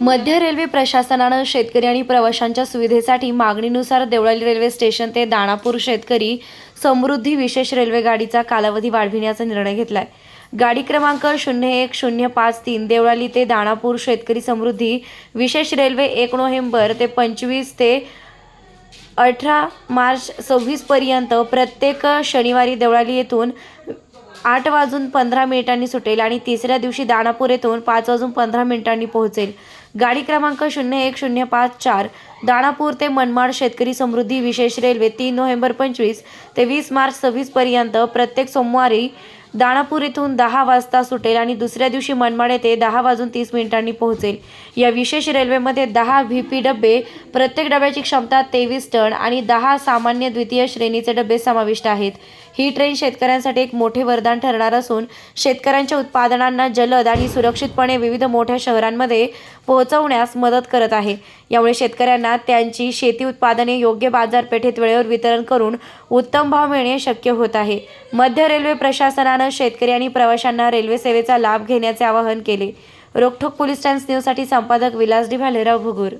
मध्य रेल्वे प्रशासनानं शेतकरी आणि प्रवाशांच्या सुविधेसाठी मागणीनुसार देवळाली रेल्वे स्टेशन ते दाणापूर शेतकरी समृद्धी विशेष रेल्वे गाडीचा कालावधी वाढविण्याचा निर्णय घेतलाय. गाडी क्रमांक शून्य एक शून्य पाच तीन देवळाली ते दाणापूर शेतकरी समृद्धी विशेष रेल्वे एक नोव्हेंबर ते पंचवीस ते अठरा मार्च सव्वीसपर्यंत प्रत्येक शनिवारी देवळाली येथून आठ वाजून पंधरा मिनिटांनी सुटेल आणि तिसऱ्या दिवशी दानापूर येथून पाच वाजून पंधरा मिनिटांनी पोहोचेल. गाडी क्रमांक शून्य एक शून्य पाच चार दानापूर ते मनमाड शेतकरी समृद्धी विशेष रेल्वे तीन नोव्हेंबर पंचवीस ते वीस मार्च सव्वीसपर्यंत प्रत्येक सोमवारी दानापूर येथून दहा वाजता सुटेल आणि दुसऱ्या दिवशी मनमाड येथे दहा वाजून तीस मिनिटांनी पोहोचेल. या विशेष रेल्वेमध्ये दहा व्ही पी डबे प्रत्येक डब्याची क्षमता तेवीस टन आणि दहा सामान्य द्वितीय श्रेणीचे डबे समाविष्ट आहेत. ही ट्रेन शेतकऱ्यांसाठी एक मोठे वरदान ठरणार असून शेतकऱ्यांच्या उत्पादनांना जलद आणि सुरक्षितपणे विविध मोठ्या शहरांमध्ये पोहोचवण्यास मदत करत आहे. यामुळे शेतकऱ्यांना त्यांची शेती उत्पादने योग्य बाजारपेठेत वेळेवर वितरण करून उत्तम भाव मिळणे शक्य होत आहे. मध्य रेल्वे प्रशासनानं शेतकरी आणि प्रवाशांना रेल्वे सेवेचा लाभ घेण्याचे आवाहन केले. रोखोक पोलीस टाइम्स न्यूजसाठी संपादक विलास डी भालेराव भुगूर